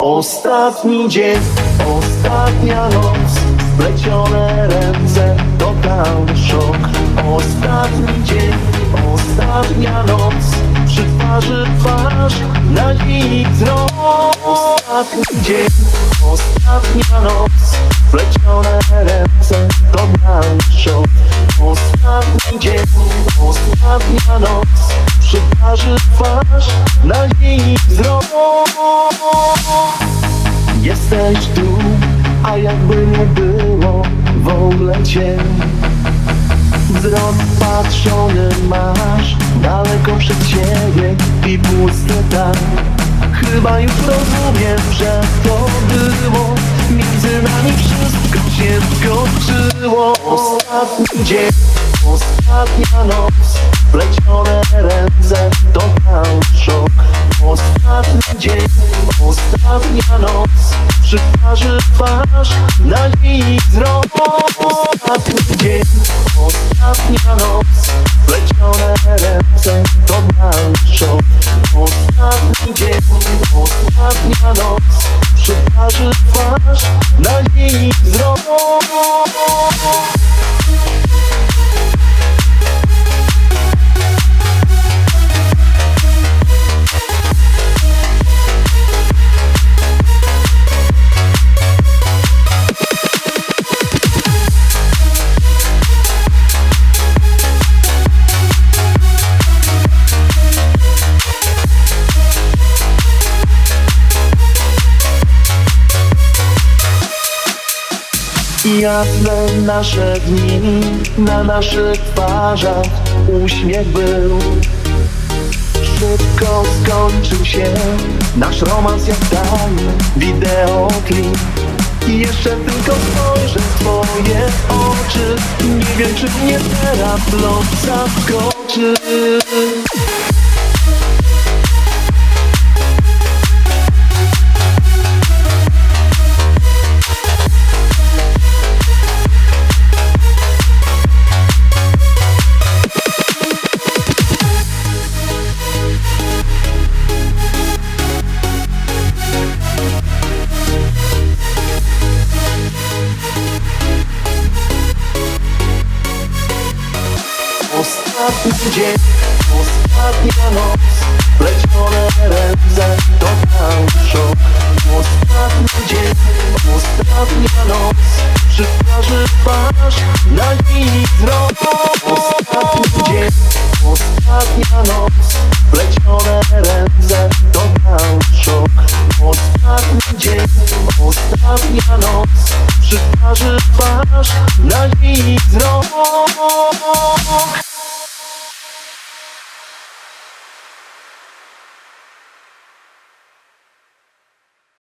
Ostatni dzień, ostatnia noc Splecione ręce, totalny szok. Ostatni dzień, ostatnia noc Przy twarzy twarz, nadziei wzrok. Ostatni dzień, ostatnia noc Splecione ręce, totalny szok. Ostatni dzień, ostatnia noc Twarzy twarz, nadziei wzrok. Jesteś tu, a jakby nie było w ogóle cię Wzrok patrzony masz daleko przed siebie i pusty tak. Chyba już rozumiem, że to było. Między nami wszystko się skończyło. Ostatni dzień, ostatnia noc Plecione twarz, nadziei wzrok Ostatni dzień, ostatnia noc Plecione ręce, totalny szok Ostatni dzień, ostatnia noc Przy twarzy twarz, nadziei wzrok Jasne nasze dni, na naszych twarzach uśmiech był. Szybko skończył się nasz romans jak tajny wideoklip I jeszcze tylko spojrzę w twoje oczy. Nie wiem czy mnie teraz los zaskoczy dzień, ostatnia noc Plecione ręce, totalny szok Ostatni dzień, ostatnia noc Przy twarzy twarz, nadziei wzrok Ostatni dzień, ostatnia noc. Plecione ręce, totalny szok Ostatni dzień, ostatnia noc Przy twarzy twarz, nadziei wzrok